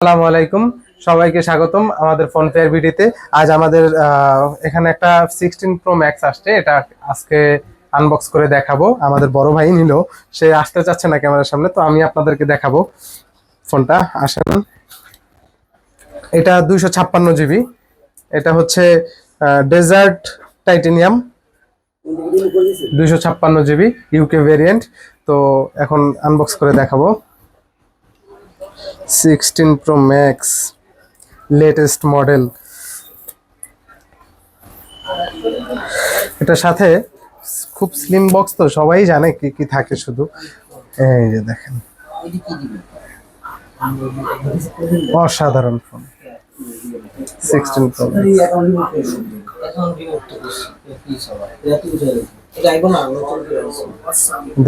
আসসালামু আলাইকুম। সবাইকে স্বাগতম আমাদের ফোন ফেয়ার ভিডিওতে। আজ আমাদের এখানে একটা সিক্সটিন প্রো ম্যাক্স আসছে। এটা আজকে আনবক্স করে দেখাবো। আমাদের বড় ভাই নিল। সে আসতে চাচ্ছে না ক্যামেরার সামনে, তো আমি আপনাদেরকে দেখাবো ফোনটা। আসেন। এটা দুইশো ছাপ্পান্ন জিবি। এটা হচ্ছে ডেজার্ট টাইটেনিয়াম দুইশো ছাপ্পান্ন জিবি ইউকে ভেরিয়েন্ট তো এখন আনবক্স করে দেখাবো। Sixteen pro max latest model এটার সাথে খুব স্লিম বক্স তো, সবাই জানে কি কি থাকে শুধু। এই যে দেখেন। অসাধারণ ফোন সিক্সটিন প্রো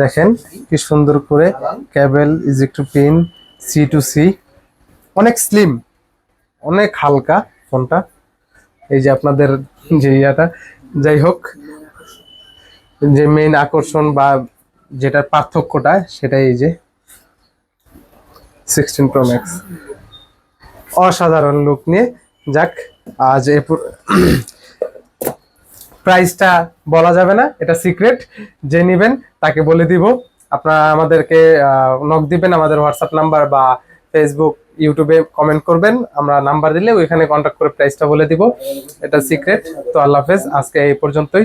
দেখেন কি সুন্দর করে ক্যাবেল ইজ একটু পিন সি টু সি অনেক স্লিম অনেক হালকা ফোনটা। এই যে আপনাদের যে ইয়াটা, যাই হোক, যে মেইন আকর্ষণ বা যেটার পার্থক্যটা, সেটাই এই যে সিক্সটিন প্রো ম্যাক্স অসাধারণ লুক নিয়ে, যাক, আজ এ প্রাইসটা বলা যাবে না, এটা সিক্রেট যে নেবেন, তাকে বলে দিব। আপনারা আমাদেরকে নক দিবেন আমাদের হোয়াটসঅ্যাপ নাম্বার বা ফেসবুক ইউটিউবে কমেন্ট করবেন। আমরা নাম্বার দিলে ওইখানে কন্ট্যাক্ট করে প্রাইসটা বলে দিব। এটা সিক্রেট তো আল্লাহ হাফেজ, আজকে এই পর্যন্তই।